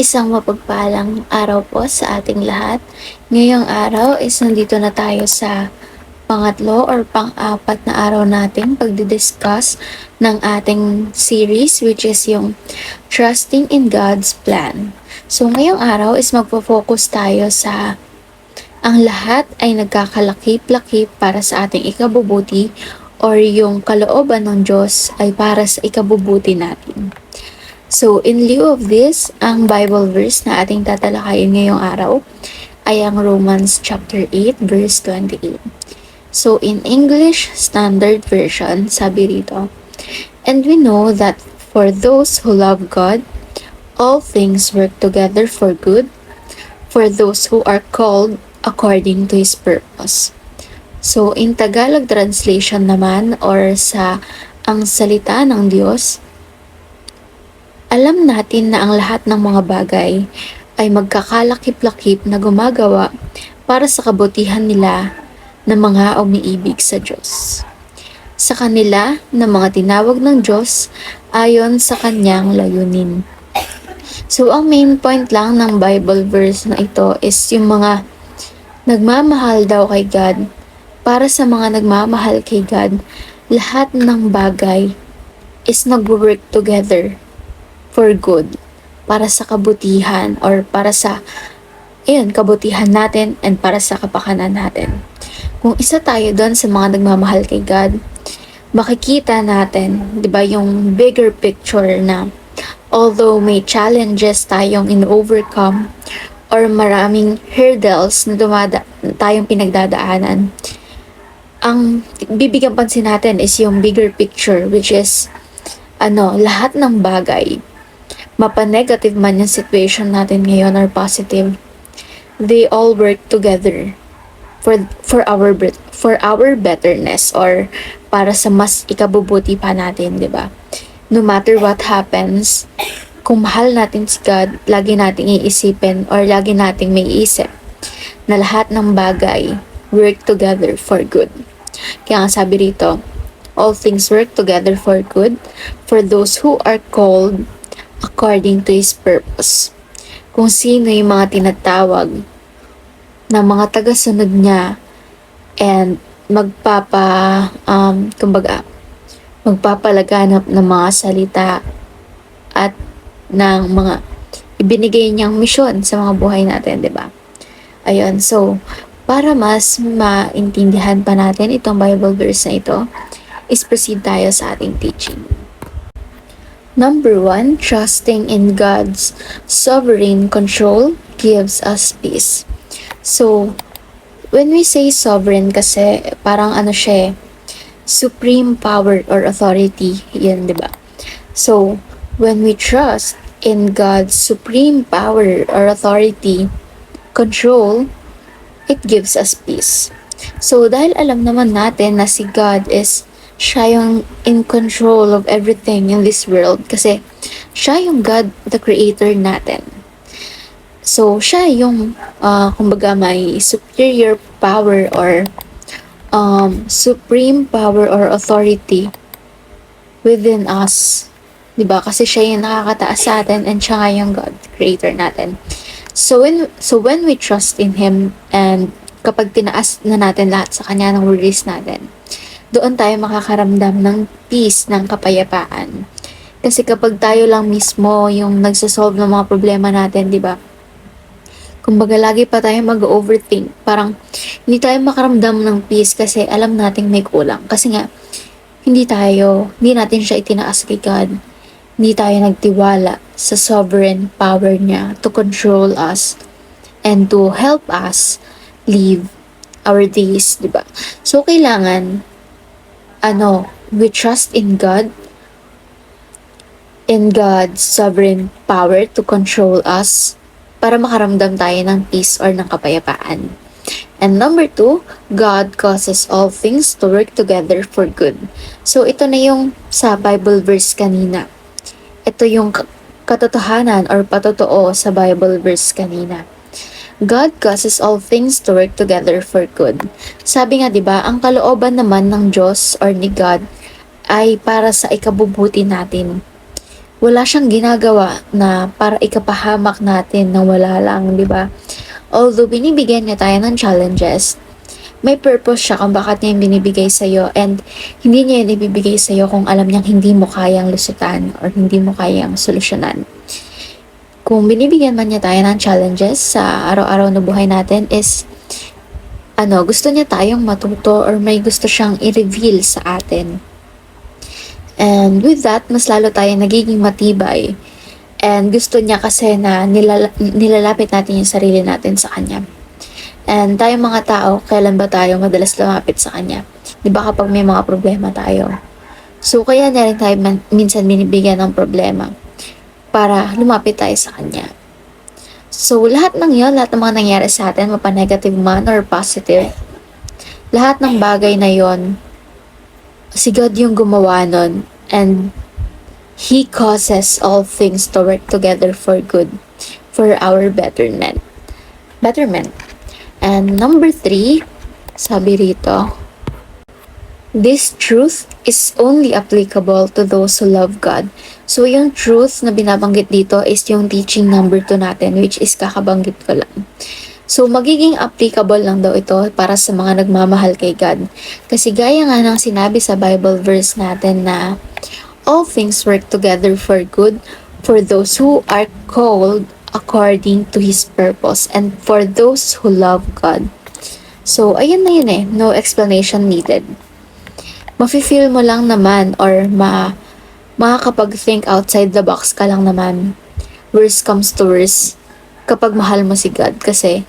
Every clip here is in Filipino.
Isang mapagpalang araw po sa ating lahat. Ngayong araw is nandito na tayo sa pangatlo or pang-apat na araw natin pagdidiscuss ng ating series which is yung Trusting in God's Plan. So ngayong araw is magpo-focus tayo sa ang lahat ay nagkakalakip-lakip para sa ating ikabubuti or yung kalooban ng Diyos ay para sa ikabubuti natin. So, in lieu of this, ang Bible verse na ating tatalakayin ngayong araw ay ang Romans chapter 8 verse 28. So, in English Standard Version, sabi rito, And we know that for those who love God, all things work together for good, for those who are called according to His purpose. So, in Tagalog translation naman or sa ang salita ng Diyos, alam natin na ang lahat ng mga bagay ay magkakalakip-lakip na gumagawa para sa kabutihan nila ng mga umiibig sa Diyos. Sa kanila na mga tinawag ng Diyos ayon sa kanyang layunin. So, ang main point lang ng Bible verse na ito is yung mga nagmamahal daw kay God. Para sa mga nagmamahal kay God, lahat ng bagay is nag-work together for good para sa kabutihan or para sa ayun, kabutihan natin and para sa kapakanan natin. Kung isa tayo doon sa mga nagmamahal kay God, makikita natin, 'di ba, yung bigger picture na although may challenges tayong in-overcome or maraming hurdles na dumada tayong pinagdadaanan, ang bibigyan pansin natin is yung bigger picture which is ano, lahat ng bagay mapa-negative man yung situation natin ngayon or positive, they all work together for for our for our betterness or para sa mas ikabubuti pa natin, 'di ba? No matter what happens, kung mahal natin si God, lagi nating iisipin or lagi nating may isip na lahat ng bagay work together for good. Kaya nga sabi rito, all things work together for good for those who are called according to His purpose. Kung sino yung mga tinatawag na mga tagasunod niya and magpapa, um, kumbaga, magpapalaganap ng mga salita at ng mga ibinigay niyang misyon sa mga buhay natin, di ba? Ayun, so, para mas maintindihan pa natin itong Bible verse na ito, is proceed tayo sa ating teaching. Number one, trusting in God's sovereign control gives us peace. So, when we say sovereign kasi, parang ano siya eh, supreme power or authority, yan, di ba? So, when we trust in God's supreme power or authority, control, it gives us peace. So, dahil alam naman natin na si God is siya yung in control of everything in this world kasi siya yung God, the creator natin. So, siya yung, uh, kumbaga, may superior power or um, supreme power or authority within us. 'di ba? Kasi siya yung nakakataas sa atin and siya yung God, creator natin. So when so when we trust in him and kapag tinaas na natin lahat sa kanya ng release natin, doon tayo makakaramdam ng peace, ng kapayapaan. Kasi kapag tayo lang mismo yung nagsasolve ng mga problema natin, di ba? Kumbaga, lagi pa tayo mag-overthink. Parang, hindi tayo makaramdam ng peace kasi alam nating may kulang. Kasi nga, hindi tayo, hindi natin siya itinaas kay God. Hindi tayo nagtiwala sa sovereign power niya to control us and to help us live our days, di ba? So, kailangan ano, we trust in God, in God's sovereign power to control us para makaramdam tayo ng peace or ng kapayapaan. And number two, God causes all things to work together for good. So, ito na yung sa Bible verse kanina. Ito yung katotohanan or patotoo sa Bible verse kanina. God causes all things to work together for good. Sabi nga 'di ba, ang kalooban naman ng Diyos or ni God ay para sa ikabubuti natin. wala siyang ginagawa na para ikapahamak natin na wala lang, di ba? Although binibigyan niya tayo ng challenges, may purpose siya kung bakit niya yung binibigay sa'yo and hindi niya yung ibibigay sa'yo kung alam niyang hindi mo kayang lusutan or hindi mo kayang solusyonan. Kung binibigyan man niya tayo ng challenges sa araw-araw na buhay natin is ano, gusto niya tayong matuto or may gusto siyang i-reveal sa atin. And with that, mas lalo tayo nagiging matibay. And gusto niya kasi na nilala- nilalapit natin yung sarili natin sa kanya. And tayo mga tao, kailan ba tayo madalas lumapit sa kanya? Di ba kapag may mga problema tayo? So kaya na rin tayo man- minsan binibigyan ng problema para lumapit tayo sa kanya. So lahat ng yun, lahat ng mga nangyari sa atin, mapa-negative man or positive, lahat ng bagay na yon si God yung gumawa nun and He causes all things to work together for good, for our betterment. Betterment. And number three, sabi rito, This truth is only applicable to those who love God. So, yung truth na binabanggit dito is yung teaching number 2 natin, which is kakabanggit ko lang. So, magiging applicable lang daw ito para sa mga nagmamahal kay God. Kasi gaya nga ng sinabi sa Bible verse natin na all things work together for good for those who are called according to His purpose and for those who love God. So, ayun na yun eh. No explanation needed. Mafe-feel mo lang naman or ma makakapag-think outside the box ka lang naman. Worst comes to worst kapag mahal mo si God. Kasi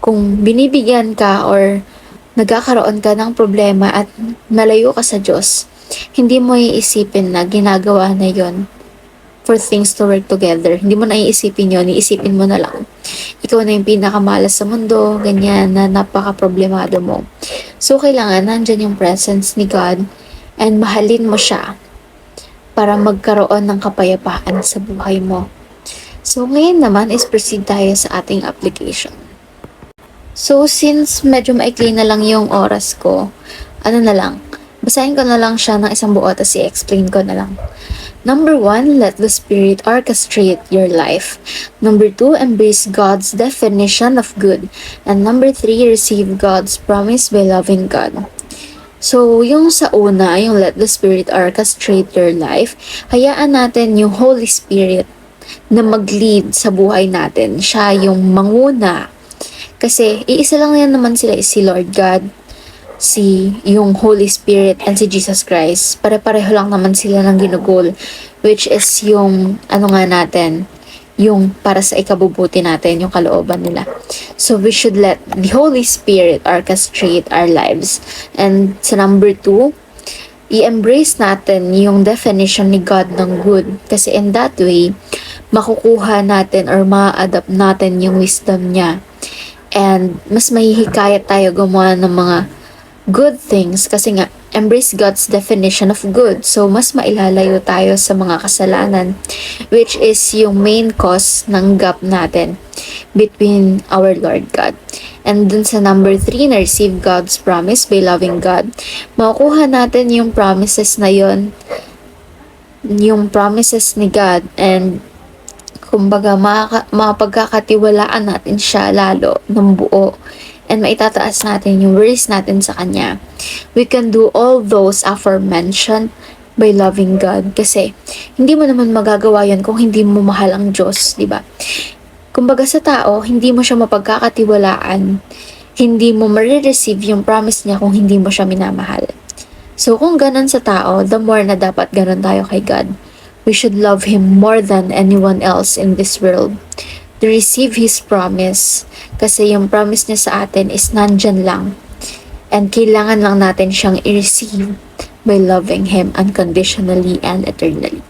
kung binibigyan ka or nagkakaroon ka ng problema at malayo ka sa Diyos, hindi mo iisipin na ginagawa na yon for things to work together. Hindi mo na iisipin yon, iisipin mo na lang. Ikaw na yung pinakamalas sa mundo, ganyan, na napaka-problemado mo. So, kailangan nandyan yung presence ni God and mahalin mo siya para magkaroon ng kapayapaan sa buhay mo. So, ngayon naman is proceed tayo sa ating application. So, since medyo maikli na lang yung oras ko, ano na lang, basahin ko na lang siya ng isang buo tapos i-explain ko na lang. Number one, let the Spirit orchestrate your life. Number two, embrace God's definition of good. And number three, receive God's promise by loving God. So, yung sa una, yung let the Spirit orchestrate your life, hayaan natin yung Holy Spirit na mag-lead sa buhay natin. Siya yung manguna. Kasi, iisa lang yan naman sila, si Lord God, si yung Holy Spirit and si Jesus Christ. Pare-pareho lang naman sila ng ginugol, which is yung, ano nga natin, yung para sa ikabubuti natin, yung kalooban nila. So, we should let the Holy Spirit orchestrate our lives. And sa number two, i-embrace natin yung definition ni God ng good. Kasi in that way, makukuha natin or ma-adapt natin yung wisdom niya. And mas mahihikayat tayo gumawa ng mga good things kasi nga embrace God's definition of good. So mas mailalayo tayo sa mga kasalanan which is yung main cause ng gap natin between our Lord God. And dun sa number three, na receive God's promise by loving God. Makukuha natin yung promises na yon yung promises ni God and kumbaga mapagkakatiwalaan natin siya lalo ng buo and maitataas natin yung worries natin sa Kanya. We can do all those aforementioned by loving God. Kasi, hindi mo naman magagawa yan kung hindi mo mahal ang Diyos, di ba? Kumbaga sa tao, hindi mo siya mapagkakatiwalaan, hindi mo marireceive yung promise niya kung hindi mo siya minamahal. So, kung ganun sa tao, the more na dapat ganun tayo kay God. We should love Him more than anyone else in this world to receive His promise. Kasi yung promise niya sa atin is nandyan lang. And kailangan lang natin siyang i-receive by loving Him unconditionally and eternally.